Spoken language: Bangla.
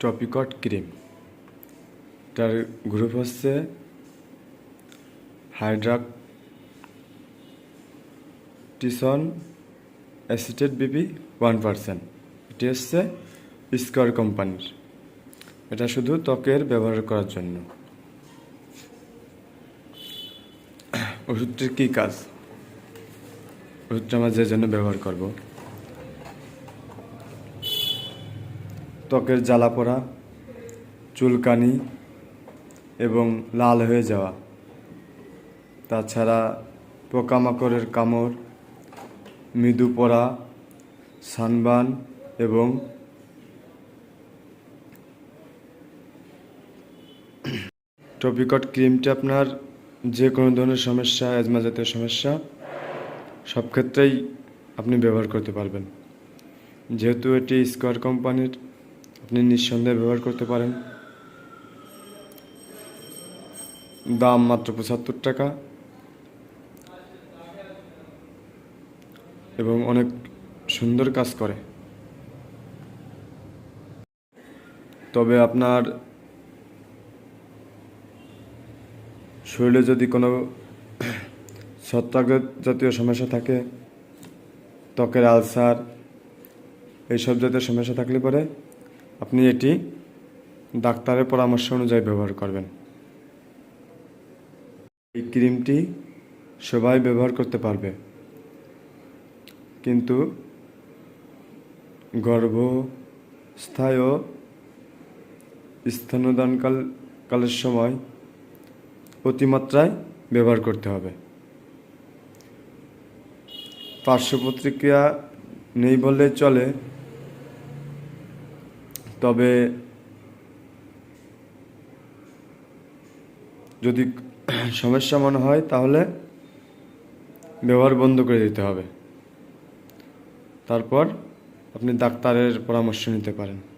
টপিকট ক্রিম তার গ্রুপ হচ্ছে hydrocortisone acetate BP one percent এটি হচ্ছে স্কোয়ার কোম্পানির এটা শুধু ত্বকের ব্যবহার করার জন্য। ওষুধটির কী কাজ? ওষুধটা আমরা যে জন্য ব্যবহার করব? ত্বকের জ্বালা পোড়া, চুলকানি এবং লাল হয়ে যাওয়া। তাছাড়া পোকামাকড়ের কামড়, মৃদু পোড়া, সানবান এবং টপিকট ক্রিমটি আপনার যে কোনো ধরনের সমস্যা অ্যাজমা জাতীয় সমস্যা, সব ক্ষেত্রেই আপনি ব্যবহার করতে পারবেন। যেহেতু এটি স্কোয়ার কোম্পানির আপনি নিঃসন্দেহে ব্যবহার করতে পারেন। দাম মাত্র পঁচাত্তর টাকা। এবং অনেক সুন্দর কাজ করে। তবে আপনার শরীরে যদি কোনো ছত্রাক জাতীয় সমস্যা থাকে, ত্বকের আলসার, এইসব জাতীয় সমস্যা থাকলে পরে আপনি এটি ডাক্তারের পরামর্শ অনুযায়ী ব্যবহার করবেন। এই ক্রিমটি সবাই ব্যবহার করতে পারবে। কিন্তু গর্ভস্থায় ও স্তন্যদানকাল কালের সময় অতিমাত্রায় ব্যবহার করতে হবে। পার্শ্ব প্রতিক্রিয়া নেই বললে চলে। তবে যদি সমস্যা মনে হয়, তাহলে ব্যবহার বন্ধ করে দিতে হবে। তারপর আপনি ডাক্তারের পরামর্শ নিতে পারেন।